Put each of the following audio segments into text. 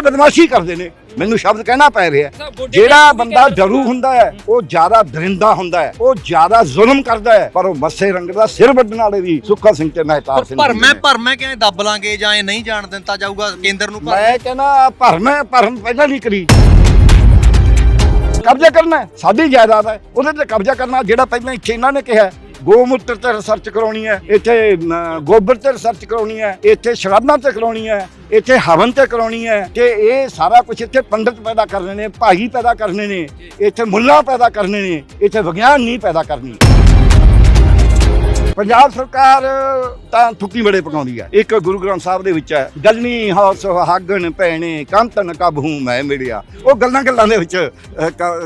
ਇਹ ਬਦਮਾਸ਼ੀ ਕਰਦੇ ਨੇ। ਮੈਨੂੰ ਸ਼ਬਦ ਕਹਿਣਾ ਪੈ ਰਿਹਾ ਜਿਹੜਾ ਕੇ ਬੰਦਾ ਕਹਿ ਡਰੂ ਹੁੰਦਾ ਹੈ ਉਹ ਜ਼ਿਆਦਾ ਦਰਿੰਦਾ ਹੁੰਦਾ ਹੈ ਉਹ ਜ਼ਿਆਦਾ ਜ਼ੁਲਮ ਕਰਦਾ ਹੈ ਪਰ ਉਹ ਮੱਸੇ ਰੰਗ ਦਾ ਸਿਰ ਵੱਢਣ ਵਾਲੇ ਵੀ ਸੁੱਖਾ ਸਿੰਘ ਤੇ ਮਹਿਤਾਬ ਸਿੰਘ ਪਰ ਮੈਂ। ਪਰ ਮੈਂ ਕਿਵੇਂ ਦੱਬ ਲਾਂਗੇ ਜਾਂ ਇਹ ਨਹੀਂ ਜਾਣ ਦਿੱਤਾ ਜਾਊਗਾ ਕੇਂਦਰ ਨੂੰ ਮੈਂ ਕਹਿੰਦਾ ਭਰਮ ਭਰਮ ਪਹਿਲਾਂ ਨਹੀਂ ਕਰੀ। ਕਬਜ਼ਾ ਕਰਨਾ ਸਾਡੀ ਜਾਇਦਾਦ ਹੈ ਉਹਦੇ ਤੇ ਕਬਜ਼ਾ ਕਰਨਾ ਜਿਹੜਾ ਪਹਿਲਾਂ ਇੱਥੇ ਇਹਨਾਂ ਨੇ ਕਿਹਾ ਹੈ, ਗੋਮੂਤਰ ਤੇ ਰਿਸਰਚ ਕਰਾਉਣੀ ਹੈ, ਇੱਥੇ ਗੋਬਰ ਤੇ ਰਿਸਰਚ ਕਰਾਉਣੀ ਹੈ, ਇੱਥੇ ਸ਼ਰਾਬਾਂ ਤੇ ਕਰਾਉਣੀ ਹੈ, ਇੱਥੇ ਹਵਨ ਤੇ ਕਰਾਉਣੀ ਹੈ ਤੇ ਇਹ ਸਾਰਾ ਕੁਝ ਇੱਥੇ ਪੰਡਤ ਪੈਦਾ ਕਰਨੇ ਨੇ, ਭਾਈ ਪੈਦਾ ਕਰਨੇ ਨੇ, ਇੱਥੇ ਮੁੱਲਾ ਪੈਦਾ ਕਰਨੇ ਨੇ, ਇੱਥੇ ਵਿਗਿਆਨ ਨਹੀਂ ਪੈਦਾ ਕਰਨੀ ਪੰਜਾਬ ਸਰਕਾਰ ਤਾਂ ਥੁੱਕੀ ਬੜੇ ਪਕਾਉਂਦੀ ਹੈ। ਇੱਕ ਗੁਰੂ ਗ੍ਰੰਥ ਸਾਹਿਬ ਦੇ ਵਿੱਚ ਹੈ ਗਲਨੀ ਹੌਸ ਸੁਹਾਗਣ ਭੈਣੇ, ਕੰਤਨ ਕਬਹੂ ਮੈਂ ਮਿਲਿਆ ਉਹ ਗੱਲਾਂ ਗੱਲਾਂ ਦੇ ਵਿੱਚ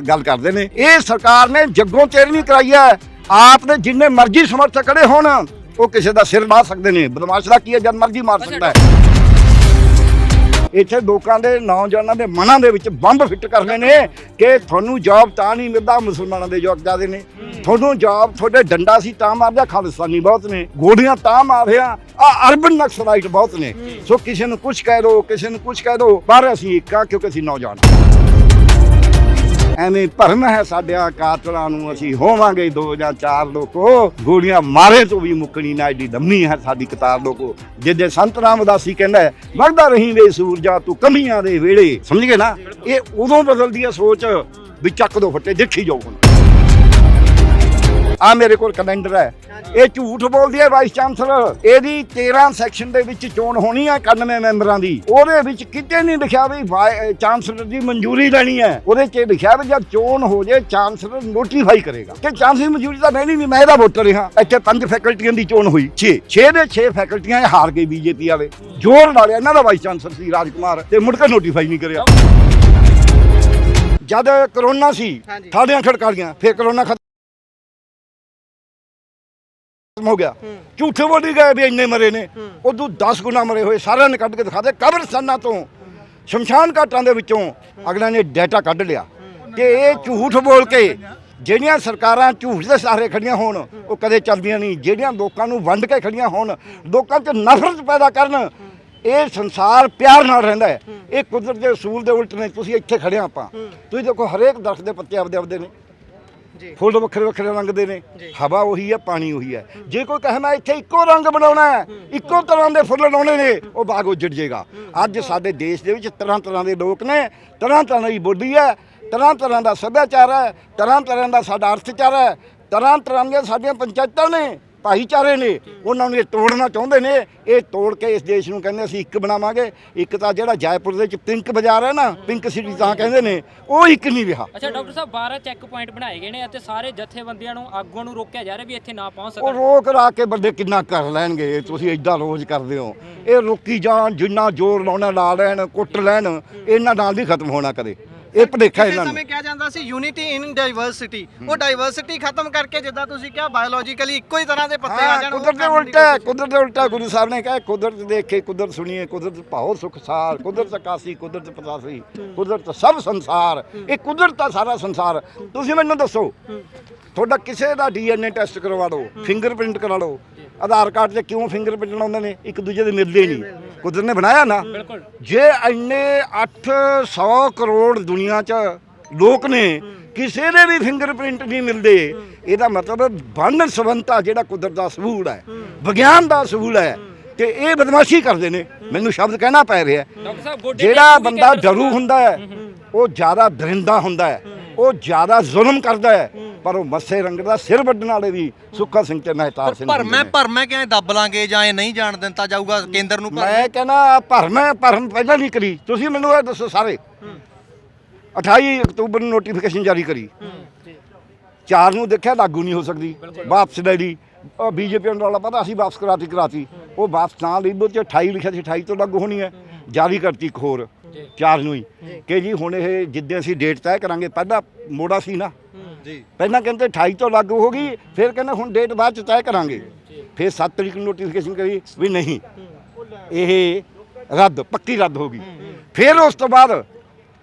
ਗੱਲ ਕਰਦੇ ਨੇ। ਇਹ ਸਰਕਾਰ ਨੇ ਜੱਗੋਂ ਤੇਰਵੀਂ ਕਰਾਈ ਹੈ। ਆਪ ਦੇ ਜਿੰਨੇ ਮਰਜ਼ੀ ਸਮਰਥਕ ਖੜੇ ਹੋਣ, ਉਹ ਕਿਸੇ ਦਾ ਸਿਰ ਲਾ ਸਕਦੇ ਨੇ। ਬਦਮਾਸ਼ ਦਾ ਕੀ ਹੈ? ਜਦ ਮਰਜ਼ੀ ਮਾਰ ਸਕਦਾ ਹੈ। ਇੱਥੇ ਲੋਕਾਂ ਦੇ, ਨੌਜਵਾਨਾਂ ਦੇ ਮਨਾਂ ਦੇ ਵਿੱਚ ਬੰਬ ਫਿੱਟ ਕਰਨੇ ਨੇ ਕਿ ਤੁਹਾਨੂੰ ਜੌਬ ਤਾਂ ਨਹੀਂ ਮਿਲਦਾ, ਮੁਸਲਮਾਨਾਂ ਦੇ ਜੌਬ ਜ਼ਿਆਦੇ ਨੇ। ਤੁਹਾਨੂੰ ਜੌਬ ਤੁਹਾਡੇ ਡੰਡਾ ਸੀ ਤਾਂ ਮਾਰਦਾ ਖਾਲਿਸਤਾਨੀ ਬਹੁਤ ਨੇ। ਗੋਲੀਆਂ ਤਾਂ ਮਾਰਿਆ ਆ ਅਰਬਨ ਨਕਸਲਾਈਟ ਬਹੁਤ ਨੇ। ਸੋ ਕਿਸੇ ਨੂੰ ਕੁਝ ਕਹਿ ਦੋ, ਕਿਸੇ ਨੂੰ ਕੁਝ ਕਹਿ ਦੋ, ਪਰ ਅਸੀਂ ਇੱਕ ਆ ਕਿਉਂਕਿ ਅਸੀਂ ਨੌਜਵਾਨ ਐਵੇਂ ਭਰਮ ਹੈ ਸਾਡਿਆਂ ਕਾਤਲਾਂ ਨੂੰ ਅਸੀਂ ਹੋਵਾਂਗੇ ਦੋ ਜਾਂ ਚਾਰ ਲੋਕੋ। ਗੋਲੀਆਂ ਮਾਰੇ ਤੋਂ ਵੀ ਮੁੱਕਣੀ ਨਾ ਏਡੀ ਦਮਨੀ ਹੈ ਸਾਡੀ ਕਤਾਰ ਲੋਕੋ। ਜਿੱਦੇ ਸੰਤ ਰਾਮਦਾਸੀ ਕਹਿੰਦਾ ਹੈ, ਵਗਦਾ ਰਹੀ ਵੇ ਸੂਰਜਾ ਤੂੰ ਕਮੀਆਂ ਦੇ ਵੇਲੇ। ਸਮਝ ਗਏ ਨਾ? ਇਹ ਉਦੋਂ ਬਦਲਦੀ ਹੈ ਸੋਚ ਵੀ ਚੱਕ ਦੋ ਫੱਟੇ ਦੇਖੀ ਜਾਓ ਹੁਣ। ਆ ਮੇਰੇ ਕੋਲ ਕੈਲੰਡਰ ਹੈ। ਇਹ ਝੂਠ ਬੋਲਦੀ ਹੈ ਵਾਈਸ ਚਾਂਸਲਰ ਇਹਦੀ 13 ਸੈਕਸ਼ਨ ਦੇ ਵਿੱਚ ਚੋਣ ਹੋਣੀ ਹੈ 91 ਮੈਂਬਰਾਂ ਦੀ। ਉਹਦੇ ਵਿੱਚ ਕਿਤੇ ਨਹੀਂ ਲਿਖਿਆ ਵੀ ਚਾਂਸਲਰ ਦੀ ਮਨਜ਼ੂਰੀ ਲੈਣੀ ਹੈ। ਉਹਦੇ 'ਚ ਲਿਖਿਆ ਵੀ ਜਦ ਚੋਣ ਹੋ ਜੇ ਚਾਂਸਲਰ ਨੋਟੀਫਾਈ ਕਰੇਗਾ। ਕਿ ਚਾਂਸਲਰ ਮਨਜ਼ੂਰੀ ਤਾਂ ਲੈਣੀ ਨਹੀਂ ਮੈਂ ਇਹਦਾ ਵੋਟਰ ਹਾਂ ਇੱਥੇ ਪੰਜ ਫੈਕਲਟੀਆਂ ਦੀ ਚੋਣ ਹੋਈ। 6 6 ਦੇ 6 ਫੈਕਲਟੀਆਂ ਹਾਰ ਗਏ ਬੀਜੇਪੀ ਵਾਲੇ। ਜ਼ੋਰ ਨਾਲ ਇਹਨਾਂ ਦਾ ਵਾਈਸ ਚਾਂਸਲਰ ਸੀ ਰਾਜਕੁਮਾਰ ਤੇ ਮੁੜ ਕੇ ਨੋਟੀਫਾਈ ਨਹੀਂ ਕਰਿਆ। ਜਦ ਕਰੋਨਾ ਸੀ ਠਾੜੀਆਂ ਖੜਕਾਲੀਆਂ ਫਿਰ ਕਰੋਨਾ ਖਤਮ ਹੋ ਗਿਆ। ਝੂਠੇ ਬੋਲੀ ਗਏ ਵੀ ਇੰਨੇ ਮਰੇ ਨੇ। ਉਦੋਂ 10 ਗੁਣਾ ਮਰੇ ਹੋਏ ਸਾਰਿਆਂ ਨੇ ਕੱਢ ਕੇ ਦਿਖਾ ਦੇ ਕਬਰਸਤਾਨਾਂ ਤੋਂ ਸ਼ਮਸ਼ਾਨ ਘਾਟਾਂ ਦੇ ਵਿੱਚੋਂ ਅਗਲਿਆਂ ਨੇ ਡਾਟਾ ਕੱਢ ਲਿਆ ਕਿ ਇਹ ਝੂਠ ਬੋਲ ਕੇ ਜਿਹੜੀਆਂ ਸਰਕਾਰਾਂ ਝੂਠ ਦੇ ਸਹਾਰੇ ਖੜੀਆਂ ਹੋਣ ਉਹ ਕਦੇ ਚੱਲਦੀਆਂ ਨਹੀਂ। ਜਿਹੜੀਆਂ ਲੋਕਾਂ ਨੂੰ ਵੰਡ ਕੇ ਖੜੀਆਂ ਹੋਣ ਲੋਕਾਂ 'ਚ ਨਫ਼ਰਤ ਪੈਦਾ ਕਰਨ ਇਹ ਸੰਸਾਰ ਪਿਆਰ ਨਾਲ ਰਹਿੰਦਾ ਹੈ। ਇਹ ਕੁਦਰਤ ਦੇ ਅਸੂਲ ਦੇ ਉਲਟ ਨੇ ਤੁਸੀਂ ਇੱਥੇ ਖੜੇ ਹਾਂ ਆਪਾਂ। ਤੁਸੀਂ ਦੇਖੋ ਹਰੇਕ ਦਰਖਤ ਦੇ ਪੱਤੇ ਆਪਦੇ ਆਪਦੇ ਨੇ। ਫੁੱਲ ਵੱਖਰੇ ਵੱਖਰੇ ਰੰਗ ਦੇ ਨੇ। ਹਵਾ ਉਹੀ ਹੈ ਪਾਣੀ ਉਹੀ ਹੈ ਜੇ ਕੋਈ ਕਹੇ ਮੈਂ ਇੱਥੇ ਇੱਕੋ ਰੰਗ ਬਣਾਉਣਾ ਹੈ ਇੱਕੋ ਤਰ੍ਹਾਂ ਦੇ ਫੁੱਲ ਲਾਉਣੇ ਨੇ ਉਹ ਬਾਗ ਉੱਜੜ ਜਾਏਗਾ ਅੱਜ ਸਾਡੇ ਦੇਸ਼ ਦੇ ਵਿੱਚ ਤਰ੍ਹਾਂ ਤਰ੍ਹਾਂ ਦੇ ਲੋਕ ਨੇ ਤਰ੍ਹਾਂ ਤਰ੍ਹਾਂ ਦੀ ਬੋਲੀ ਹੈ ਤਰ੍ਹਾਂ ਤਰ੍ਹਾਂ ਦਾ ਸੱਭਿਆਚਾਰ ਹੈ ਤਰ੍ਹਾਂ ਤਰ੍ਹਾਂ ਦਾ ਸਾਡਾ ਅਰਥਚਾਰ ਹੈ ਤਰ੍ਹਾਂ ਤਰ੍ਹਾਂ ਦੀਆਂ ਸਾਡੀਆਂ ਪੰਚਾਇਤਾਂ ਨੇ। ਭਾਈਚਾਰੇ ਨੇ ਉਹਨਾਂ ਨੂੰ ਇਹ ਤੋੜਨਾ ਚਾਹੁੰਦੇ ਨੇ। ਇਹ ਤੋੜ ਕੇ ਇਸ ਦੇਸ਼ ਨੂੰ ਕਹਿੰਦੇ ਅਸੀਂ ਇੱਕ ਬਣਾਵਾਂਗੇ। ਇੱਕ ਤਾਂ ਜਿਹੜਾ ਜੈਪੁਰ ਦੇ ਵਿੱਚ ਪਿੰਕ ਬਾਜ਼ਾਰ ਹੈ ਨਾ ਪਿੰਕ ਸਿਟੀ ਤਾਂ ਕਹਿੰਦੇ ਨੇ ਉਹ ਇੱਕ ਨਹੀਂ ਰਿਹਾ। ਅੱਛਾ ਡਾਕਟਰ ਸਾਹਿਬ 12 ਚੈੱਕ ਪੁਆਇੰਟ ਬਣਾਏ ਗਏ ਨੇ ਅਤੇ ਸਾਰੇ ਜਥੇਬੰਦੀਆਂ ਨੂੰ ਆਗੂਆਂ ਨੂੰ ਰੋਕਿਆ ਜਾ ਰਿਹਾ ਵੀ ਇੱਥੇ ਨਾ ਪਹੁੰਚ ਉਹ ਸਕਣ ਰੋਕ ਰਾ ਕੇ ਬੰਦੇ ਕਿੰਨਾ ਕਰ ਲੈਣਗੇ? ਤੁਸੀਂ ਏਦਾਂ ਰੋਜ਼ ਕਰਦੇ ਹੋ। ਇਹ ਰੋਕੀ ਜਾਣ ਜਿੰਨਾ ਜ਼ੋਰ ਲਾਉਣਾ ਲਾ ਲੈਣ ਕੁੱਟ ਲੈਣ ਇਹਨਾਂ ਨਾਲ ਨਹੀਂ ਖਤਮ ਹੋਣਾ ਕਦੇ। ਇਹ ਭੁਲੇਖਾ ਕਿਸੇ ਇਹਨਾਂ ਨੂੰ। ਸਮੇਂ ਕਿਹਾ ਜਾਂਦਾ ਸੀ ਯੂਨਿਟੀ ਇਨ ਡਾਈਵਰਸਿਟੀ ਉਹ ਡਾਈਵਰਸਿਟੀ ਖਤਮ ਕਰਕੇ ਜਿੱਦਾਂ ਤੁਸੀਂ ਕਿਹਾ ਬਾਇਓਲੋਜੀਕਲੀ ਇੱਕੋ ਹੀ ਤਰ੍ਹਾਂ ਦੇ ਪੱਤੇ ਆ ਹਾਂ ਜਾਣ ਉਹ ਕੁਦਰਤ ਦੇ ਕਰਨ ਦੀ ਉਲਟਾ ਹੈ। ਕੁਦਰਤ ਦੇ ਉਲਟਾ ਗੁਰੂ ਸਾਹਿਬ ਨੇ ਕਿਹਾ ਕੁਦਰਤ ਦੇਖੇ ਕੁਦਰਤ ਸੁਣੀਏ ਕੁਦਰਤ ਭਾਉ ਸੁਖ ਸਾਰ ਕੁਦਰਤ ਆਕਾਸੀ ਕੁਦਰਤ ਪਤਾਸੀ ਕੁਦਰਤ ਸਭ ਸੰਸਾਰ। ਇਹ ਕੁਦਰਤ ਦਾ ਸਾਰਾ ਸੰਸਾਰ। ਤੁਸੀਂ ਮੈਨੂੰ ਦੱਸੋ ਤੁਹਾਡਾ ਕਿਸੇ ਦਾ ਡੀਐਨਏ ਟੈਸਟ ਕਰਵਾ ਲਓ ਫਿੰਗਰਪ੍ਰਿੰਟ ਕਰਾ ਲਓ। ਆਧਾਰ ਕਾਰਡ ਤੇ ਕਿਉਂ ਫਿੰਗਰਪ੍ਰਿੰਟ ਲਾਉਂਦੇ ਨੇ? ਇੱਕ ਦੂਜੇ ਦੇ ਮਿਲਦੇ ਨਹੀਂ। ਕੁਦਰਤ ਨੇ ਬਣਾਇਆ ਨਾ ਜੇ ਇੰਨੇ 800 ਕਰੋੜ ਦੁਨੀਆ 'ਚ ਲੋਕ ਨੇ ਕਿਸੇ ਦੇ ਵੀ ਫਿੰਗਰਪ੍ਰਿੰਟ ਨਹੀਂ ਮਿਲਦੇ। ਇਹਦਾ ਮਤਲਬ ਬੰਨ ਸਵੰਤਾ ਜਿਹੜਾ ਕੁਦਰਤ ਦਾ ਸਬੂਤ ਹੈ ਵਿਗਿਆਨ ਦਾ ਸਬੂਤ ਹੈ। ਤੇ ਇਹ ਬਦਮਾਸ਼ੀ ਕਰਦੇ ਨੇ। ਮੈਨੂੰ ਸ਼ਬਦ ਕਹਿਣਾ ਪੈ ਰਿਹਾ ਜਿਹੜਾ ਬੰਦਾ ਡਰੂ ਹੁੰਦਾ ਹੈ ਉਹ ਜ਼ਿਆਦਾ ਦਰਿੰਦਾ ਹੁੰਦਾ ਹੈ ਉਹ ਜ਼ਿਆਦਾ ਜ਼ੁਲਮ ਕਰਦਾ ਹੈ ਪਰ ਉਹ ਮੱਸੇ ਰੰਗ ਦਾ ਸਿਰ ਵੱਢਣ ਵਾਲੇ ਵੀ ਸੁੱਖਾ ਸਿੰਘ ਤੇ ਮਹਿਤਾਬ ਸਿੰਘ ਪਰ ਜੀ ਮੈਂ ਨੇ। ਪਰ ਮੈਂ ਕਿਵੇਂ ਦੱਬ ਲਾਂਗੇ ਜਾਂ ਇਹ ਨਹੀਂ ਜਾਣ ਦਿੱਤਾ ਜਾਊਗਾ ਕੇਂਦਰ ਨੂੰ ਮੈਂ ਕਹਿੰਦਾ ਭਰਮ ਹੈ ਭਰਮ ਪਹਿਲਾਂ ਨਹੀਂ ਕਰੀ। ਤੁਸੀਂ ਮੈਨੂੰ ਇਹ ਦੱਸੋ ਸਾਰੇ। 28 ਅਕਤੂਬਰ ਨੂੰ ਨੋਟੀਫਿਕੇਸ਼ਨ ਜਾਰੀ ਕਰੀ। ਚਾਰ ਨੂੰ ਦੇਖਿਆ ਲਾਗੂ ਨਹੀਂ ਹੋ ਸਕਦੀ। ਵਾਪਸ ਲੈ ਲਈ ਬੀਜੇਪੀ ਨੂੰ ਰੌਲਾ ਪਤਾ ਅਸੀਂ ਵਾਪਸ ਕਰਾਤੀ ਕਰਾਤੀ। ਉਹ ਵਾਪਸ ਨਾ ਲਈ 'ਚ 28 ਲਿਖਿਆ ਸੀ 28 ਤੋਂ ਲਾਗੂ ਹੋਣੀ ਹੈ। ਜਾਰੀ ਕਰਤੀ ਇੱਕ ਹੋਰ ਚਾਰ ਨੂੰ ਹੀ। ਕਿ ਜੀ ਹੁਣ ਇਹ ਜਿੱਦੇ ਅਸੀਂ ਡੇਟ ਤੈਅ ਕਰਾਂਗੇ ਪਹਿਲਾਂ ਮੋੜਾ ਸੀ ਨਾ। ਜੀ। ਪਹਿਲਾਂ ਕਹਿੰਦੇ 28 ਤੋਂ ਲਾਗੂ ਹੋ ਗਈ ਫਿਰ ਕਹਿੰਦੇ ਹੁਣ ਡੇਟ ਬਾਅਦ ਚ ਤੈਅ ਕਰਾਂਗੇ। ਫਿਰ 7 ਤਰੀਕ ਨੂੰ ਨੋਟੀਫਿਕੇਸ਼ਨ ਕਰੀ ਵੀ ਨਹੀਂ। ਇਹ ਰੱਦ ਪੱਕੀ ਰੱਦ ਹੋ ਗਈ। ਫਿਰ ਉਸ ਤੋਂ ਬਾਅਦ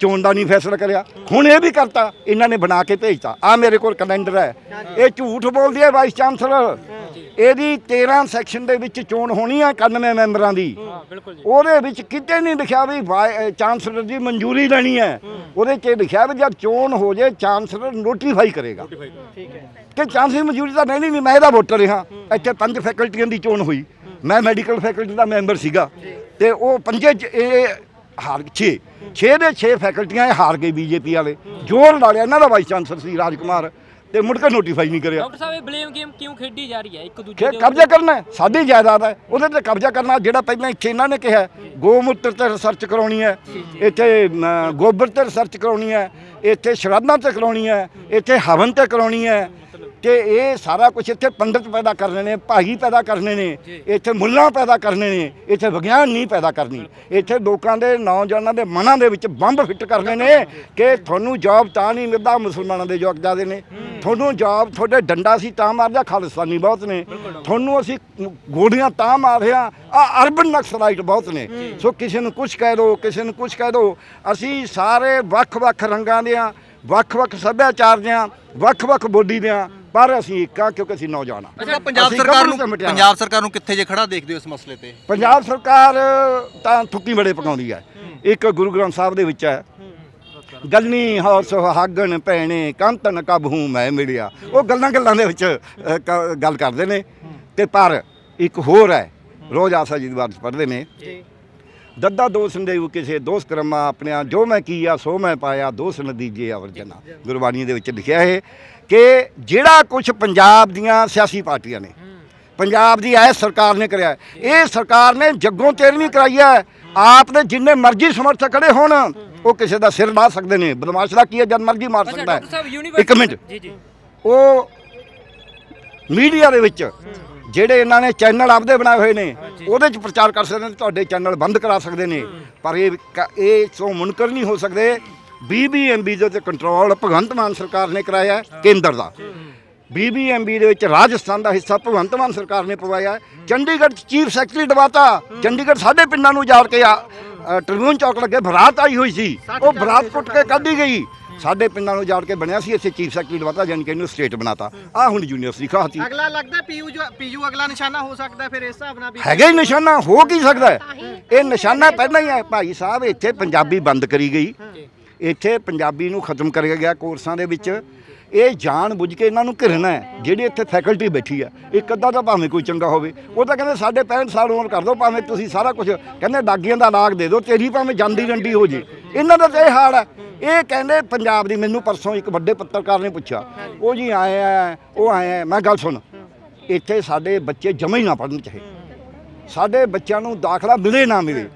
ਚੋਣ ਦਾ ਨਹੀਂ ਫੈਸਲਾ ਕਰਿਆ। ਹੁਣ ਇਹ ਵੀ ਕਰਤਾ ਇਹਨਾਂ ਨੇ ਬਣਾ ਕੇ ਭੇਜਤਾ। ਆ ਮੇਰੇ ਕੋਲ ਕੈਲੰਡਰ ਹੈ। ਇਹ ਝੂਠ ਬੋਲਦੀ ਹੈ ਵਾਈਸ ਚਾਂਸਲਰ ਇਹਦੀ 13 ਸੈਕਸ਼ਨ ਦੇ ਵਿੱਚ ਚੋਣ ਹੋਣੀ ਆ 91 ਮੈਂਬਰਾਂ ਦੀ। ਹਾਂ ਬਿਲਕੁਲ ਜੀ। ਉਹਦੇ ਵਿੱਚ ਕਿਤੇ ਨਹੀਂ ਲਿਖਿਆ ਵੀ ਚਾਂਸਲਰ ਦੀ ਮਨਜ਼ੂਰੀ ਲੈਣੀ ਹੈ। ਉਹਦੇ 'ਚ ਇਹ ਲਿਖਿਆ ਵੀ ਜਦ ਚੋਣ ਹੋ ਜੇ ਚਾਂਸਲਰ ਨੋਟੀਫਾਈ ਕਰੇਗਾ। ਠੀਕ ਹੈ। ਕਿ ਚਾਂਸਲਰ ਮਨਜ਼ੂਰੀ ਤਾਂ ਲੈਣੀ ਨਹੀਂ ਮੈਂ ਇਹਦਾ ਵੋਟਰ ਰਿਹਾ। ਇੱਥੇ ਪੰਜ ਫੈਕਲਟੀਆਂ ਦੀ ਚੋਣ ਹੋਈ। ਮੈਂ ਮੈਡੀਕਲ ਫੈਕਲਟੀ ਦਾ ਮੈਂਬਰ ਸੀਗਾ। ਤੇ ਉਹ ਪੰਜੇ 'ਚ ਇਹ ਹਾਰ 6 6 ਦੇ 6 ਫੈਕਲਟੀਆਂ ਇਹ ਹਾਰ ਗਏ ਬੀਜੇਪੀ ਵਾਲੇ। ਜ਼ੋਰ ਲਾ ਲਿਆ ਇਹਨਾਂ ਦਾ ਵਾਈਸ ਚਾਂਸਲਰ ਸੀ ਰਾਜ ਕੁਮਾਰ ਤੇ ਮੁੜ ਕੇ ਨੋਟੀਫਾਈ ਨਹੀਂ ਕਰਿਆ। ਡਾਕਟਰ ਸਾਹਿਬ ਇਹ ਬਲੇਮ ਗੇਮ ਕਿਉਂ ਖੇਡੀ ਜਾ ਰਹੀ ਹੈ? ਇੱਕ ਦੂਜੇ ਕਿ ਦੇ ਕਬਜ਼ਾ ਕਰਨਾ ਹੈ, ਸਾਡੀ ਜਾਇਦਾਦ ਹੈ ਉਹਦੇ ਤੇ ਕਬਜ਼ਾ ਕਰਨਾ ਜਿਹੜਾ ਪਹਿਲਾਂ ਇੱਥੇ ਇਹਨਾਂ ਨੇ ਕਿਹਾ ਗੋਮੂਤਰ ਤੇ ਰਿਸਰਚ ਕਰਾਉਣੀ ਹੈ ਇੱਥੇ ਅਮ, ਗੋਬਰ ਤੇ ਰਿਸਰਚ ਕਰਾਉਣੀ ਹੈ ਇੱਥੇ ਸ਼ਰਾਧਾਂ ਤੇ ਕਰਾਉਣੀ ਹੈ ਇੱਥੇ ਹਵਨ ਤੇ ਕਰਾਉਣੀ ਹੈ ਤੇ ਇਹ ਸਾਰਾ ਕੁਝ ਇੱਥੇ ਪੰਡਤ ਪੈਦਾ ਕਰਨੇ ਨੇ ਭਾਈ ਪੈਦਾ ਕਰਨੇ ਨੇ ਇੱਥੇ ਮੁੱਲਾਂ ਪੈਦਾ ਕਰਨੇ ਨੇ ਇੱਥੇ ਵਿਗਿਆਨ ਨਹੀਂ ਪੈਦਾ ਕਰਨੀ। ਇੱਥੇ ਲੋਕਾਂ ਦੇ ਨੌਜਵਾਨਾਂ ਦੇ ਮਨਾਂ ਦੇ ਵਿੱਚ ਬੰਬ ਫਿੱਟ ਕਰਨੇ ਨੇ ਕਿ ਤੁਹਾਨੂੰ ਜੌਬ ਤਾਂ ਨਹੀਂ ਮਿਲਦਾ ਮੁਸਲਮਾਨਾਂ ਦੇ ਜੋਗ ਜ਼ਿਆਦੇ ਨੇ। ਤੁਹਾਨੂੰ ਜੌਬ ਤੁਹਾਡੇ ਡੰਡਾ ਸੀ ਤਾਂ ਮਾਰਦਾ ਖਾਲਿਸਤਾਨੀ ਬਹੁਤ ਨੇ। ਤੁਹਾਨੂੰ ਅਸੀਂ ਗੋਲੀਆਂ ਤਾਂ ਮਾਰ ਰਿਹਾ ਆ ਅਰਬਨ ਨਕਸਲਾਈਟ ਬਹੁਤ ਨੇ। ਸੋ ਕਿਸੇ ਨੂੰ ਕੁਝ ਕਹਿ ਦੋ ਕਿਸੇ ਨੂੰ ਕੁਝ ਕਹਿ ਦੋ ਅਸੀਂ ਸਾਰੇ ਵੱਖ-ਵੱਖ ਰੰਗਾਂ ਦੇ ਆ ਵੱਖ-ਵੱਖ ਸੱਭਿਆਚਾਰ ਦੇ ਆ ਵੱਖ-ਵੱਖ ਬੋਲੀ ਦੇ ਆ ਪਰ ਅਸੀਂ ਇੱਕ ਆ ਕਿਉਂਕਿ ਅਸੀਂ ਨੌਜਵਾਨ ਆ। ਅੱਛਾ ਪੰਜਾਬ ਅਸੀਂ ਸਰਕਾਰ ਗੱਭਰੂ ਨੂੰ ਤੇ ਮਟਿਆਰਾਂ। ਪੰਜਾਬ ਸਰਕਾਰ ਨੂੰ ਕਿੱਥੇ ਜੇ ਖੜਾ ਦੇਖਦੇ ਹੋ ਇਸ ਮਸਲੇ ਤੇ? ਪੰਜਾਬ ਸਰਕਾਰ ਤਾਂ ਥੁੱਕੀ ਬੜੇ ਪਕਾਉਂਦੀ ਹੈ। ਇੱਕ ਗੁਰੂ ਗ੍ਰੰਥ ਸਾਹਿਬ ਦੇ ਵਿੱਚ ਹੈ। ਗਲਨੀ ਹੌ ਸੁਹਾਗਣ ਭੈਣੇ ਕੰਤਨ ਕਬਹੂ ਮੈਂ ਮਿਲਿਆ। ਉਹ ਗੱਲਾਂ ਗੱਲਾਂ ਦੇ ਵਿੱਚ ਅ, ਕ- ਗੱਲ ਕਰਦੇ ਨੇ। ਤੇ ਪਰ ਇੱਕ ਹੋਰ ਹੈ ਰੋਜ਼ ਆਸਾ ਜੀ ਦੀ ਬਾਤ ਪੜ੍ਹਦੇ ਨੇ। ਜੀ। ਦੱਦਾ ਦੋਸ ਦੇਉ ਕਿਸੇ ਦੋਸ ਕਰਮਾ ਆਪਣਿਆ ਜੋ ਮੈਂ ਕੀਆ ਸੋ ਮੈਂ ਪਾਇਆ ਦੋਸ ਨਦੀਜੇ ਅਵਰਜਨਾ ਗੁਰਬਾਣੀ ਦੇ ਵਿੱਚ ਲਿਖਿਆ ਹੈ ਕਿ ਜਿਹੜਾ ਕੁਝ ਪੰਜਾਬ ਦੀਆਂ ਸਿਆਸੀ ਪਾਰਟੀਆਂ ਨੇ ਪੰਜਾਬ ਦੀ ਐ ਸਰਕਾਰ ਨੇ ਕਰਿਆ। ਇਹ ਸਰਕਾਰ ਨੇ ਜੱਗੋਂ ਤੇਰਵੀਂ ਕਰਾਈ ਹੈ। ਆਪ ਦੇ ਜਿੰਨੇ ਮਰਜ਼ੀ ਸਮਰਥਕ ਖੜੇ ਹੋਣ ਉਹ ਕਿਸੇ ਦਾ ਸਿਰ ਲਾ ਸਕਦੇ ਨੇ। ਬਦਮਾਸ਼ ਦਾ ਕੀ ਹੈ? ਜਦ ਮਰਜ਼ੀ ਮਾਰ ਸਕਦਾ ਹੈ। ਇੱਕ ਮਿੰਟ। ਜੀ ਜੀ। ਉਹ ਮੀਡੀਆ ਦੇ ਵਿੱਚ ਜਿਹੜੇ ਇਹਨਾਂ ਨੇ ਚੈਨਲ ਆਪਦੇ ਬਣਾਏ ਹੋਏ ਨੇ ਉਹਦੇ 'ਚ ਪ੍ਰਚਾਰ ਕਰ ਸਕਦੇ ਨੇ ਤੁਹਾਡੇ ਚੈਨਲ ਬੰਦ ਕਰਾ ਸਕਦੇ ਨੇ। ਪਰ ਇਹ ਕ- ਇਹ ਸੋ ਮੁਨਕਰ ਨਹੀਂ ਹੋ ਸਕਦੇ। ਬੀਬੀਐਮਬੀ ਦੇ ਉੱਤੇ ਕੰਟਰੋਲ ਭਗਵੰਤ ਮਾਨ ਸਰਕਾਰ ਨੇ ਕਰਾਇਆ ਹੈ, ਕੇਂਦਰ ਦਾ। ਬੀਬੀਐਮਬੀ ਦੇ ਵਿੱਚ ਰਾਜਸਥਾਨ ਦਾ ਹਿੱਸਾ ਭਗਵੰਤ ਮਾਨ ਸਰਕਾਰ ਨੇ ਪਵਾਇਆ ਹੈ। ਚੰਡੀਗੜ੍ਹ 'ਚ ਚੀਫ ਸੈਕਟਰੀ ਦਵਾਤਾ। ਚੰਡੀਗੜ੍ਹ ਸਾਡੇ ਪਿੰਡਾਂ ਨੂੰ ਜਾ ਕੇ ਆ ਅ, ਟ੍ਰਿਬਿਊਨ ਚੌਕ ਲੱਗੇ ਬਰਾਤ ਆਈ ਹੋਈ ਸੀ। ਉਹ ਬਰਾਤ ਕੁੱਟ ਕੇ ਕੱਢੀ ਗਈ। ਸਾਡੇ ਪਿੰਡਾਂ ਨੂੰ ਜਾੜ ਕੇ ਬਣਿਆ ਸੀ ਇੱਥੇ ਚੀਫ ਸੈਕਟਰੀ ਦਵਾਤਾ ਜਾਨ ਕੇ ਇਹਨੂੰ ਸਟੇਟ ਬਣਾਤਾ। ਆ ਹੁਣ ਯੂਨੀਵਰਸਿਟੀ ਖਾਤੀ। ਅਗਲਾ ਲੱਗਦਾ ਪੀਯੂ ਜੋ ਪੀਯੂ ਅਗਲਾ ਨਿਸ਼ਾਨਾ ਹੋ ਸਕਦਾ ਫਿਰ ਇਸ ਹਿਸਾਬ ਨਾਲ ਹੈਗਾ ਹੀ ਨਿਸ਼ਾਨਾ ਹੋ ਕੀ ਸਕਦਾ ਹੈ? ਇਹ ਨਿਸ਼ਾਨਾ ਪਹਿਲਾਂ ਹੀ ਹੈ। ਭਾਈ ਸਾਹਿਬ ਇੱਥੇ ਪੰਜਾਬੀ ਬੰਦ ਕਰੀ ਗਈ। ਇੱਥੇ ਪੰਜਾਬੀ ਨੂੰ ਖਤਮ ਕਰਿਆ ਗਿਆ ਕੋਰਸਾਂ ਦੇ ਵਿੱਚ। ਇਹ ਜਾਣ ਬੁੱਝ ਕੇ ਇਹਨਾਂ ਨੂੰ ਘਿਰਨਾ ਹੈ ਜਿਹੜੀ ਇੱਥੇ ਫੈਕਲਟੀ ਬੈਠੀ ਹੈ। ਇੱਕ ਅੱਧਾ ਤਾਂ ਭਾਵੇਂ ਕੋਈ ਚੰਗਾ ਹੋਵੇ। ਉਹ ਤਾਂ ਕਹਿੰਦੇ ਸਾਡੇ 65 ਸਾਲ ਉਮਰ ਕਰ ਦਿਓ ਭਾਵੇਂ ਤੁਸੀਂ ਸਾਰਾ ਕੁਝ ਕਹਿੰਦੇ ਡਾਗੀਆਂ ਦਾ ਲਾਗ ਦੇ ਦਿਓ ਤੇਰੀ ਭਾਵੇਂ ਜਾਂਦੀ ਰੰਡੀ ਹੋ ਜੇ। ਇਹਨਾਂ ਦਾ ਤਾਂ ਇਹ ਹਾਲ ਹੈ। ਇਹ ਕਹਿੰਦੇ ਪੰਜਾਬ ਦੀ ਮੈਨੂੰ ਪਰਸੋਂ ਇੱਕ ਵੱਡੇ ਪੱਤਰਕਾਰ ਨੇ ਪੁੱਛਿਆ। ਉਹ ਜੀ ਆਏ ਆ ਉਹ ਆਏ ਆ ਮੈਂ ਗੱਲ ਸੁਣ। ਇੱਥੇ ਸਾਡੇ ਬੱਚੇ ਜਮਾ ਹੀ ਨਾ ਪੜਨ ਚਾਹੇ। ਸਾਡੇ ਬੱਚਿਆਂ ਨੂੰ ਦਾਖਲਾ ਮਿਲੇ ਨਾ ਮਿਲੇ।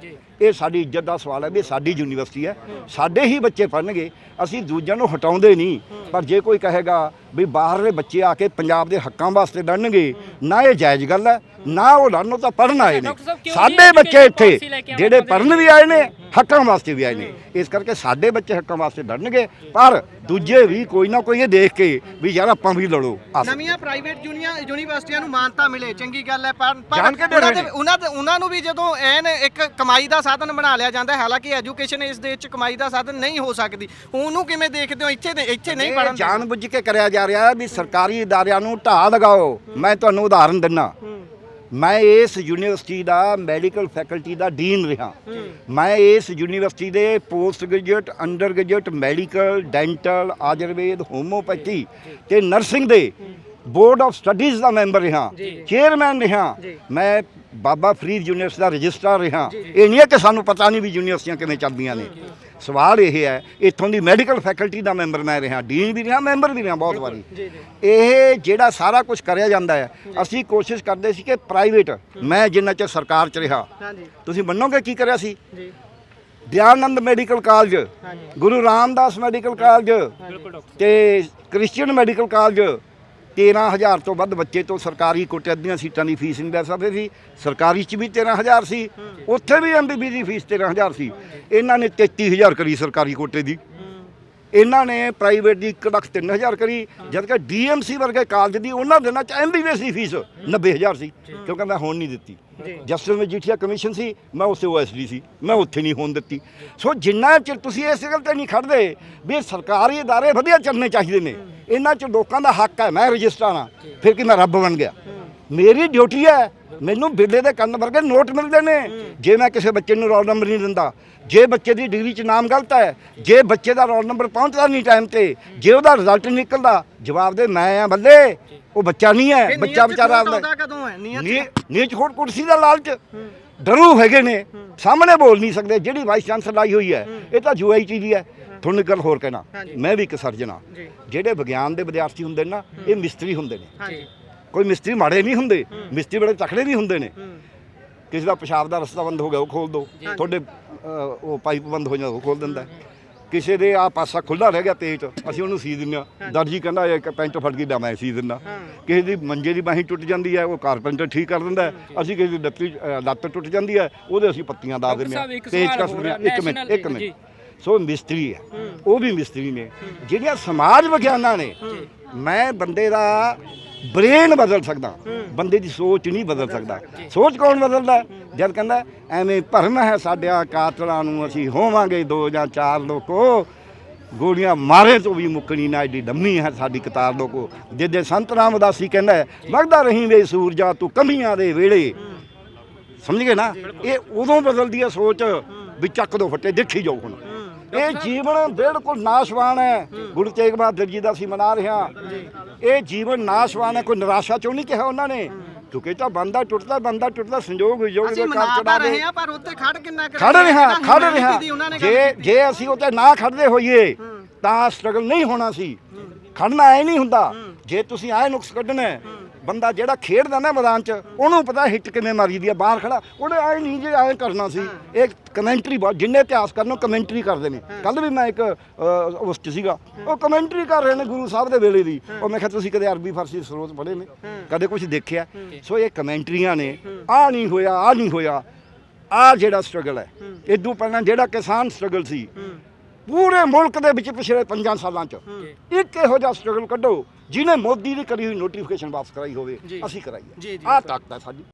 ਇਹ ਸਾਡੀ ਇੱਜ਼ਤ ਦਾ ਸਵਾਲ ਹੈ ਵੀ ਸਾਡੀ ਯੂਨੀਵਰਸਿਟੀ ਹੈ। ਸਾਡੇ ਹੀ ਬੱਚੇ ਪੜਨਗੇ ਅਸੀਂ ਦੂਜਿਆਂ ਨੂੰ ਹਟਾਉਂਦੇ ਨਹੀਂ। ਪਰ ਜੇ ਕੋਈ ਕਹੇਗਾ ਵੀ ਬਾਹਰਲੇ ਬੱਚੇ ਆ ਕੇ ਪੰਜਾਬ ਦੇ ਹੱਕਾਂ ਵਾਸਤੇ ਲੜਨਗੇ ਨਾ ਇਹ ਜਾਇਜ਼ ਗੱਲ ਹੈ ਨਾ ਉਹ ਲੜਨੋਂ ਤਾਂ ਪੜਨ ਆਏ ਨੇ। ਸਾਡੇ ਬੱਚੇ ਇੱਥੇ ਜਿਹੜੇ ਪੜਨ ਵੀ ਆਏ ਨੇ। ਹੱਕਾਂ ਵਾਸਤੇ ਵੀ ਆਏ ਨੇ। ਇਸ ਕਰਕੇ ਸਾਡੇ ਬੱਚੇ ਹੱਕਾਂ ਵਾਸਤੇ ਲੜਨਗੇ ਪਰ ਦੂਜੇ ਵੀ ਕੋਈ ਨਾ ਕੋਈ ਇਹ ਦੇਖ ਕੇ ਵੀ ਯਾਰ ਆਪਾਂ ਵੀ ਲੜੋ। ਨਵੀਆਂ ਪ੍ਰਾਈਵੇਟ ਯੂਨੀਵਰਸਿਟੀਆਂ ਨੂੰ ਮਾਨਤਾ ਮਿਲੇ ਚੰਗੀ ਗੱਲ ਹੈ ਪਰ ਦੇ ਉਹਨਾਂ ਦੇ। ਉਹਨਾਂ ਦੇ ਨੂੰ ਵੀ ਜਦੋਂ ਐਨ ਇੱਕ ਕਮਾਈ ਦਾ ਸਾਧਨ ਬਣਾ ਲਿਆ ਜਾਂਦਾ ਹਾਲਾਂਕਿ ਐਜੂਕੇਸ਼ਨ ਇਸ ਦੇਸ਼ 'ਚ ਕਮਾਈ ਦਾ ਸਾਧਨ ਨਹੀਂ ਹੋ ਸਕਦੀ। ਉਹਨੂੰ ਕਿਵੇਂ ਦੇਖਦੇ ਹੋ? ਇੱਥੇ ਦੇ- ਇੱਥੇ ਨਹੀਂ ਪੜਨ ਜਾਣ ਬੁੱਝ ਕੇ ਕਰਿਆ ਜਾ ਰਿਹਾ ਵੀ ਸਰਕਾਰੀ ਅਦਾਰਿਆਂ ਨੂੰ ਢਾਹ ਲਗਾਓ। ਮੈਂ ਤੁਹਾਨੂੰ ਉਦਾਹਰਨ ਦਿੰਨਾ। ਮੈਂ ਇਸ ਯੂਨੀਵਰਸਿਟੀ ਦਾ ਮੈਡੀਕਲ ਫੈਕਲਟੀ ਦਾ ਡੀਨ ਰਿਹਾ। ਮੈਂ ਇਸ ਯੂਨੀਵਰਸਿਟੀ ਦੇ post graduate under graduate medical dental Ayurveda homeopathy ਤੇ ਨਰਸਿੰਗ ਦੇ ਬੋਰਡ ਆਫ ਸਟੱਡੀਜ਼ ਦਾ ਮੈਂਬਰ ਰਿਹਾ। ਚੇਅਰਮੈਨ ਰਿਹਾ। ਮੈਂ ਬਾਬਾ ਫਰੀਦ ਯੂਨੀਵਰਸਿਟੀ ਦਾ ਰਜਿਸਟਰਾਰ ਰਿਹਾ। ਇਹ ਨਹੀਂ ਹੈ ਕਿ ਸਾਨੂੰ ਪਤਾ ਨਹੀਂ ਵੀ ਯੂਨੀਵਰਸਿਟੀਆਂ ਕਿਵੇਂ ਚੱਲਦੀਆਂ ਨੇ। ਸਵਾਲ ਇਹ ਹੈ ਇੱਥੋਂ ਦੀ ਮੈਡੀਕਲ ਫੈਕਲਟੀ ਦਾ ਮੈਂਬਰ ਮੈਂ ਰਿਹਾ ਡੀਨ ਵੀ ਰਿਹਾ ਮੈਂਬਰ ਵੀ ਰਿਹਾ ਬਹੁਤ ਵਾਰੀ। ਇਹ ਜਿਹੜਾ ਸਾਰਾ ਕੁਝ ਕਰਿਆ ਜਾਂਦਾ ਹੈ ਅਸੀਂ ਕੋਸ਼ਿਸ਼ ਕਰਦੇ ਸੀ ਕਿ ਪ੍ਰਾਈਵੇਟ ਮੈਂ ਜਿੰਨਾ ਚਿਰ ਸਰਕਾਰ ਚ ਰਿਹਾ ਤੁਸੀਂ ਮੰਨੋਗੇ ਕੀ ਕਰਿਆ ਸੀ? ਜੀ। ਦਿਆਨੰਦ ਮੈਡੀਕਲ ਕਾਲਜ ਹਾਂਜੀ। ਗੁਰੂ ਰਾਮਦਾਸ ਮੈਡੀਕਲ ਕਾਲਜ ਤੇ ਕ੍ਰਿਸਚੀਅਨ ਮੈਡੀਕਲ ਕਾਲਜ 13000 ਤੋਂ ਵੱਧ ਬੱਚੇ ਤੋਂ ਸਰਕਾਰੀ ਕੋਟੇ ਦੀਆਂ ਸੀਟਾਂ ਦੀ ਫੀਸ ਨਹੀਂ ਲੈ ਸਕਦੇ ਸੀ। ਸਰਕਾਰੀ ਚ ਵੀ 13000 ਸੀ। ਉੱਥੇ ਵੀ ਐਮਬੀਬੀ ਦੀ ਫੀਸ 13000 ਸੀ। ਇਹਨਾਂ ਨੇ 33000 ਕਰੀ ਸਰਕਾਰੀ ਕੋਟੇ ਦੀ। ਇਹਨਾਂ ਨੇ ਪ੍ਰਾਈਵੇਟ ਦੀ 1 ਲੱਖ 3000 ਕਰੀ ਜਦ ਕਿ ਡੀਐਮਸੀ ਵਰਗੇ ਕਾਲਜ ਦੀ ਉਹਨਾਂ ਦਿਨਾਂ ਚ ਐਮਬੀਬੀਐਸ ਦੀ ਫੀਸ 90000 ਸੀ ਕਿਉਂਕਿ ਮੈਂ ਹੋਣ ਨਹੀਂ ਦਿੱਤੀ ਜਸਟਿਸ ਮਜੀਠੀਆ ਕਮਿਸ਼ਨ ਸੀ ਮੈਂ ਉਸੇ ਓਐਸਡੀ ਸੀ ਮੈਂ ਉੱਥੇ ਨਹੀਂ ਹੋਣ ਦਿੱਤੀ ਸੋ ਜਿੰਨਾ ਚਿਰ ਤੁਸੀਂ ਇਸ ਗੱਲ ਤੇ ਨਹੀਂ ਖੜਦੇ ਵੀ ਇਹ ਸਰਕਾਰੀ ادارے ਵਧੀਆ ਚੱਲਣੇ ਚਾਹੀਦੇ ਨੇ ਇਹਨਾਂ ਚ ਲੋਕਾਂ ਦਾ ਹੱਕ ਹੈ ਮੈਂ ਰਜਿਸਟਰ ਹਾਂ ਫਿਰ ਕਿ ਮੈਂ ਰੱਬ ਬਣ ਗਿਆ ਮੇਰੀ ਡਿਊਟੀ ਹੈ ਮੈਨੂੰ ਬਿੱਲੇ ਦੇ ਕੰਨ ਵਰਗੇ ਨੋਟ ਮਿਲਦੇ ਨੇ। ਜੇ ਮੈਂ ਕਿਸੇ ਬੱਚੇ ਨੂੰ ਰੋਲ ਨੰਬਰ ਨਹੀਂ ਦਿੰਦਾ ਜੇ ਬੱਚੇ ਦੀ ਡਿਗਰੀ 'ਚ ਨਾਮ ਗਲਤ ਹੈ ਜੇ ਬੱਚੇ ਦਾ ਰੋਲ ਨੰਬਰ ਪਹੁੰਚਦਾ ਨਹੀਂ ਟਾਈਮ ਤੇ ਜੇ ਉਹਦਾ ਰਿਜ਼ਲਟ ਨਹੀਂ ਨਿਕਲਦਾ ਜਵਾਬ ਦੇ ਮੈਂ ਆ ਬੱਲੇ। ਉਹ ਬੱਚਾ ਨਹੀਂ ਹੈ ਬੱਚਾ ਵਿਚਾਰਾ ਆਪਦਾ ਕਦੋਂ ਹੈ? ਨੀਅਤ ਨੀਚ ਖੋਟ ਕੁਰਸੀ ਦਾ ਲਾਲਚ। ਡਰੂ ਹੈਗੇ ਨੇ ਸਾਹਮਣੇ ਬੋਲ ਨਹੀਂ ਸਕਦੇ ਜਿਹੜੀ ਵਾਈਸ ਚਾਂਸਲਰ ਲਾਈ ਹੋਈ ਹੈ ਇਹ ਤਾਂ ਯੂਆਈਟੀ ਦੀ ਹੈ। ਤੁਹਾਨੂੰ ਇੱਕ ਗੱਲ ਹੋਰ ਕਹਿਣਾ। ਮੈਂ ਵੀ ਇੱਕ ਸਰਜਨ ਜੀ। ਜਿਹੜੇ ਵਿਗਿਆਨ ਦੇ ਵਿਦਿਆਰਥੀ ਹੁੰਦੇ ਨੇ ਨਾ ਇਹ ਮਿਸਤਰੀ ਹੁੰਦੇ ਨੇ। ਹਾਂਜੀ। ਕੋਈ ਮਿਸਤਰੀ ਮਾੜੇ ਨਹੀਂ ਹੁੰਦੇ ਮਿਸਤਰੀ ਬੜੇ ਤਕੜੇ ਵੀ ਹੁੰਦੇ ਨੇ। ਕਿਸੇ ਦਾ ਪਿਸ਼ਾਬ ਦਾ ਰਸਤਾ ਬੰਦ ਹੋ ਗਿਆ ਉਹ ਖੋਲ ਦੋ। ਤੁਹਾਡੇ ਉਹ ਪਾਈਪ ਬੰਦ ਹੋ ਜਾਂਦਾ ਉਹ ਖੋਲ ਦਿੰਦਾ। ਕਿਸੇ ਦੇ ਆ ਪਾਸਾ ਖੁੱਲਾ ਰਹਿ ਗਿਆ ਪੇਟ ਅਸੀਂ ਉਹਨੂੰ ਸੀ ਹਾਂ। ਦਰਜੀ ਕਹਿੰਦਾ ਇਹ ਪੈਂਟ ਫਟ ਗਈ ਤਾਂ ਮੈਂ ਸੀ ਹਾਂ। ਕਿਸੇ ਦੀ ਮੰਜੇ ਦੀ ਬਾਹੀਂ ਟੁੱਟ ਜਾਂਦੀ ਹੈ ਉਹ ਕਾਰਪੈਂਟਰ ਠੀਕ ਕਰ ਦਿੰਦਾ। ਅਸੀਂ ਕਿਸੇ ਦੀ ਲੱਤੀ ਲੱਤ ਟੁੱਟ ਜਾਂਦੀ ਹੈ ਉਹਦੇ ਅਸੀਂ ਪੱਤੀਆਂ ਸਾਹਿਬ, ਇੱਕ ਪੇਚ ਸਵਾਲ ਕੱਸ ਹੈ, ਇੱਕ ਮਿੰਟ ਇੱਕ। ਮਿੰਟ। ਸੋ ਮਿਸਤਰੀ ਹੈ। ਉਹ ਵੀ ਮਿਸਤਰੀ ਨੇ। ਜਿਹੜੀਆਂ ਸਮਾਜ ਵਿਗਿਆਨਾਂ ਨੇ ਮੈਂ ਬੰਦੇ ਦਾ ਬ੍ਰੇਨ ਬਦਲ ਸਕਦਾ। ਬੰਦੇ ਦੀ ਸੋਚ ਨਹੀਂ ਬਦਲ ਸਕਦਾ। ਸੋਚ ਕੌਣ ਬਦਲਦਾ? ਜਦ ਕਹਿੰਦਾ ਐਵੇਂ ਭਰਮ ਹੈ ਸਾਡਿਆਂ ਕਾਤਲਾਂ ਨੂੰ ਅਸੀਂ ਹੋਵਾਂਗੇ ਦੋ ਜਾਂ ਚਾਰ ਲੋਕੋ। ਗੋਲੀਆਂ ਮਾਰੇ ਤੋਂ ਵੀ ਮੁੱਕਣੀ ਨਾ ਏਡੀ ਡੰਮੀ ਹੈ ਸਾਡੀ ਕਤਾਰ ਲੋਕੋ। ਜਿੱਦੇ ਸੰਤ ਰਾਮਦਾਸੀ ਕਹਿੰਦਾ ਹੈ, ਵਗਦਾ ਰਹੀਂ ਵੇ ਸੂਰਜਾ ਤੂੰ ਕਮੀਆਂ ਦੇ ਵੇਲੇ। ਸਮਝ ਗਏ ਨਾ? ਇਹ ਉਦੋਂ ਬਦਲਦੀ ਹੈ ਸੋਚ ਵੀ ਚੱਕ ਦੋ ਫੱਟੇ ਦੇਖੀ ਜਾਓ ਹੁਣ। ਇਹ ਜੀਵਨ ਬਿਲਕੁਲ ਨਾਸ਼ਵਾਨ ਹੈ। ਗੁਰੂ ਤੇਗ ਬਹਾਦਰ ਜੀ ਦਾ ਅਸੀਂ ਮਨਾ ਰਹੇ ਹਾਂ। ਇਹ ਜੀਵਨ ਨਾਸ਼ਵਾਨ ਹੈ ਕੋਈ ਨਿਰਾਸ਼ਾ ਚੋਂ ਨਹੀਂ ਕਿਹਾ ਉਹਨਾਂ ਨੇ। ਕਿਉਂਕਿ ਤਾਂ ਬੰਦਾ ਟੁੱਟਦਾ ਬੰਦਾ ਟੁੱਟਦਾ ਸੰਜੋਗ ਵਿਜੋਗ ਅਸੀਂ ਦੇ ਮਨਾ ਕਰ ਤਾਂ ਚੜਾ ਰਹੇ ਆ ਪਰ ਉੱਤੇ ਖੜ ਕਿੰਨਾ ਕਰ ਖੜ ਰਿਹਾ ਖੜ ਰਿਹਾ ਜੇ। ਜੇ ਅਸੀਂ ਉੱਤੇ ਨਾ ਖੜਦੇ ਹੋਈਏ ਤਾਂ ਸਟਰਗਲ ਨਹੀਂ ਹੋਣਾ ਸੀ। ਖੜਨਾ ਐ ਨਹੀਂ ਹੁੰਦਾ। ਜੇ ਤੁਸੀਂ ਆਏ ਨੁਕਸ ਕੱਢਣਾ ਹੈ, ਬੰਦਾ ਜਿਹੜਾ ਖੇਡਦਾ ਨਾ ਮੈਦਾਨ 'ਚ ਉਹਨੂੰ ਪਤਾ ਹਿੱਟ ਕਿਵੇਂ ਮਾਰੀ ਦੀ ਆ ਬਾਹਰ ਖੜਾ। ਉਹਨੇ ਆਏ ਨਹੀਂ ਜੇ ਆਏ ਕਰਨਾ ਸੀ। ਇਹ ਕਮੈਂਟਰੀ ਬਹੁਤ ਜਿੰਨੇ ਇਤਿਹਾਸ ਕਰਨ ਕਮੈਂਟਰੀ ਕਰਦੇ ਨੇ। ਕੱਲ ਵੀ ਮੈਂ ਇੱਕ ਉਸ 'ਚ ਸੀਗਾ। ਉਹ ਕਮੈਂਟਰੀ ਕਰ ਰਹੇ ਨੇ ਗੁਰੂ ਸਾਹਿਬ ਦੇ ਵੇਲੇ ਦੀ। ਉਹ ਮੈਂ ਕਿਹਾ ਤੁਸੀਂ ਕਦੇ ਅਰਬੀ ਫਾਰਸੀ ਸਰੋਤ ਪੜ੍ਹੇ ਨੇ? ਕਦੇ ਕੁਝ ਦੇਖਿਆ? ਸੋ ਇਹ ਕਮੈਂਟਰੀਆਂ ਨੇ। ਆ ਨਹੀਂ ਹੋਇਆ ਆ ਨਹੀਂ ਹੋਇਆ। ਆ ਜਿਹੜਾ ਸਟਰਗਲ ਹੈ। ਇਦੋਂ ਪਹਿਲਾਂ ਜਿਹੜਾ ਕਿਸਾਨ ਸਟਰਗਲ ਸੀ ਪੂਰੇ ਮੁਲਕ ਦੇ ਵਿੱਚ ਪਿਛਲੇ 5 ਸਾਲਾਂ 'ਚ ਇੱਕ ਇਹੋ ਜਿਹਾ ਸਟਰਗਲ ਕੱਢੋ। ਜਿਹਨੇ ਮੋਦੀ ਦੀ ਕਰੀ ਹੋਈ ਨੋਟੀਫਿਕੇਸ਼ਨ ਵਾਪਸ ਕਰਾਈ ਹੋਵੇ। ਅਸੀਂ ਕਰਾਈ ਹੈ ਆਹ। ਤਾਕਤ ਹੈ ਸਾਡੀ